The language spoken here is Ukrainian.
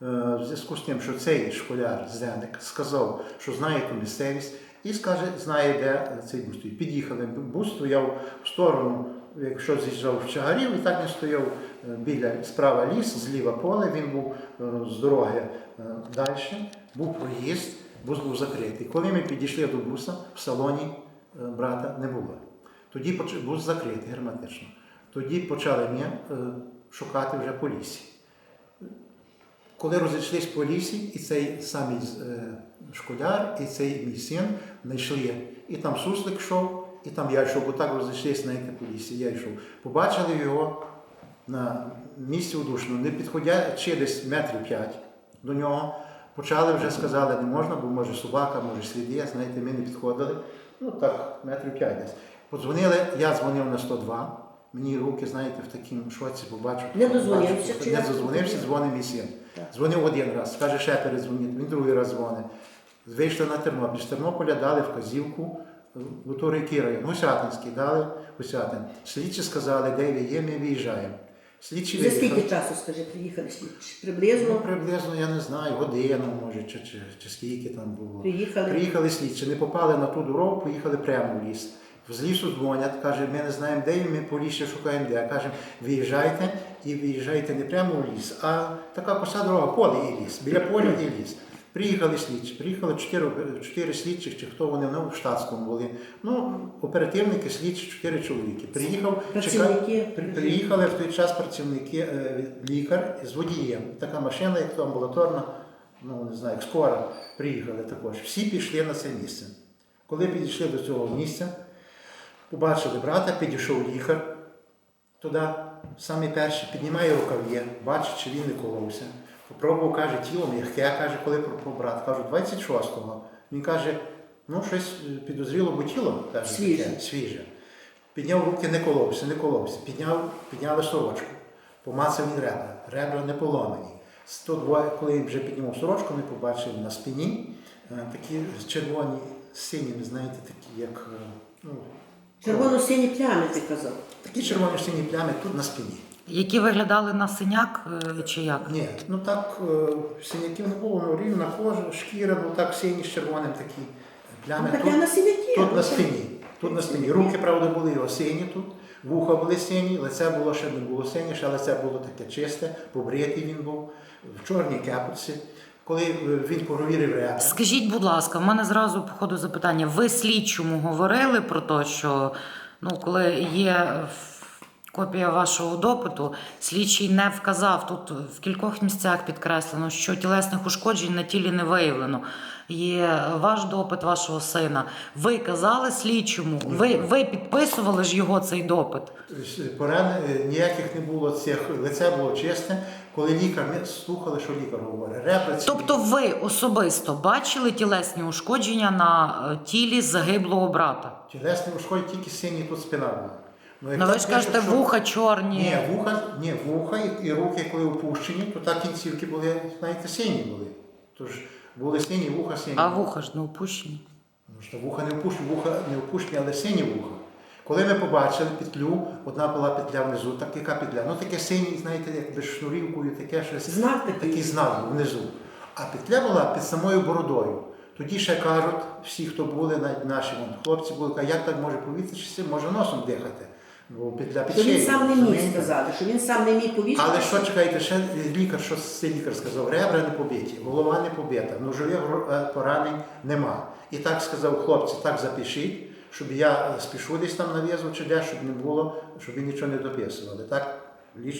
в зв'язку з тим, що цей школяр Зеник сказав, що знає ту місцевість, і скаже, знає, де цей бус стоїть. Під'їхали. Бус стояв в сторону, якщо з'їжджав в Чагарів, і так він стояв е, біля справа ліс, зліва поле, він був е, з дороги е, далі, був проїзд, бус був закритий. Коли ми підійшли до буса, в салоні е, брата не було. Тоді бус закритий герметично. Тоді почали ми е, шукати вже по лісі. Коли розійшлись по лісі, і цей самий е, школяр, і цей мій син знайшли, і там суслик йшов, і там я йшов, бо так розійшлись знаєте, по лісі. Я йшов. Побачили його на місці удушно, не підходячи десь метрів п'ять до нього. Почали вже сказали, не можна, бо може собака, може сліди, знаєте, ми не підходили. Ну так, метрів п'ять десь. Подзвонили, я дзвонив на 102. Мені руки, знаєте, в такому шоці побачив. Не дозвонився, чи Не дозвонився, дзвонив мій син. Дзвонив один раз, каже, ще передзвоніть, він другий раз дзвонить. Вийшли на Тернопіль. З Тернополя дали вказівку в ту який район, Гусятинський, дали Гусятин. Слідчі сказали, де ви є, ми виїжджаємо. Слідчі За скільки часу, скажи, приїхали слідчі? Ну, Приблизно приблизно, я не знаю, годину, може, чи, чи, чи скільки там було. приїхали. Приїхали слідчі, не попали на ту дорогу, поїхали прямо в ліс. З лісу дзвонять, каже, ми не знаємо, де і ми по лісі шукаємо де. Кажемо, виїжджайте і виїжджайте не прямо в ліс, а така коса дорога, поле і ліс, біля поля і ліс. Приїхали слідчі, приїхали чотири, слідчих, чи хто вони ну, в штатському були. Ну, оперативники, слідчі, чотири чоловіки. Приїхав, чекав- приїхали в той час працівники, е, лікар з водієм. Така машина, як то амбулаторна, ну не знаю, як скора, приїхали також. Всі пішли на це місце. Коли підійшли до цього місця, побачили брата, підійшов лікар туди, самі перші, піднімає рукав'є, бачить, чи він не коловся. Попробував, каже, тіло м'яке, каже, коли про, про брат. Кажу, 26-го. Він каже, ну щось е, підозріло, бо тіло каже, Свіже. таке, свіже. Підняв руки, не коловся, не коловся. Підняв, підняли сорочку. Помацав він ребра. Ребра не поломані. 102, коли він вже піднімав сорочку, ми побачили на спині е, такі червоні сині, ви знаєте, такі, як е, ну, Червоно-сині плями, ти казав. такі червоні сині плями тут на спині. Які виглядали на синяк е, чи як? Ні, ну так е, синяків не було, ну рівна кожа, шкіра, ну так сині з червоним такі плями. Ну, Тут, плями синяки. тут на спині. Тут на спині. Руки, правда, були його сині тут, вуха були сині, лице було ще не було синє, ще лице було таке чисте, побритий він був, в чорній кепці. Коли е, він провірив ребра, Скажіть, будь ласка, в мене зразу по ходу запитання. Ви слідчому говорили про те, що ну, коли є копія вашого допиту, слідчий не вказав тут в кількох місцях підкреслено, що тілесних ушкоджень на тілі не виявлено. Є ваш допит вашого сина. Ви казали слідчому, ви, ви підписували ж його цей допит. Поран е, ніяких не було цих, лице було чисте. Коли лікар, ми слухали, що лікар говорить. Ребра Тобто ви особисто бачили тілесні ушкодження на е, тілі загиблого брата? тілесні ушкодження тільки сині тут спина була. Як Ну ви так ж кажете, що- вуха чорні. Ні, вуха, ні, вуха і, і руки, коли опущені, то так кінцівки були, знаєте, сині були. Тож були сині, вуха сині. А вуха ж не опущені. Ну, що вуха не опущені, вуха не опущені, але сині вуха. Коли ми побачили петлю, одна була петля внизу, так яка петля? Ну таке синій, знаєте, як без шнурівкою, таке щось. Знак такий. Такий знак був внизу. А петля була під самою бородою. Тоді ще кажуть, всі, хто були, навіть наші вон, хлопці були, кажуть, як так може повітря, може носом дихати. Бо петля під Що він сам не міг розумієте? сказати, що він сам не міг повісити. Але що чекайте, ще лікар, що цей лікар сказав, ребра не побиті, голова не побита, ножових е, поранень нема. І так сказав хлопці, так запишіть, щоб я спішу десь там на в'язу чи де, щоб не було, щоб ви нічого не дописували. Так, ліч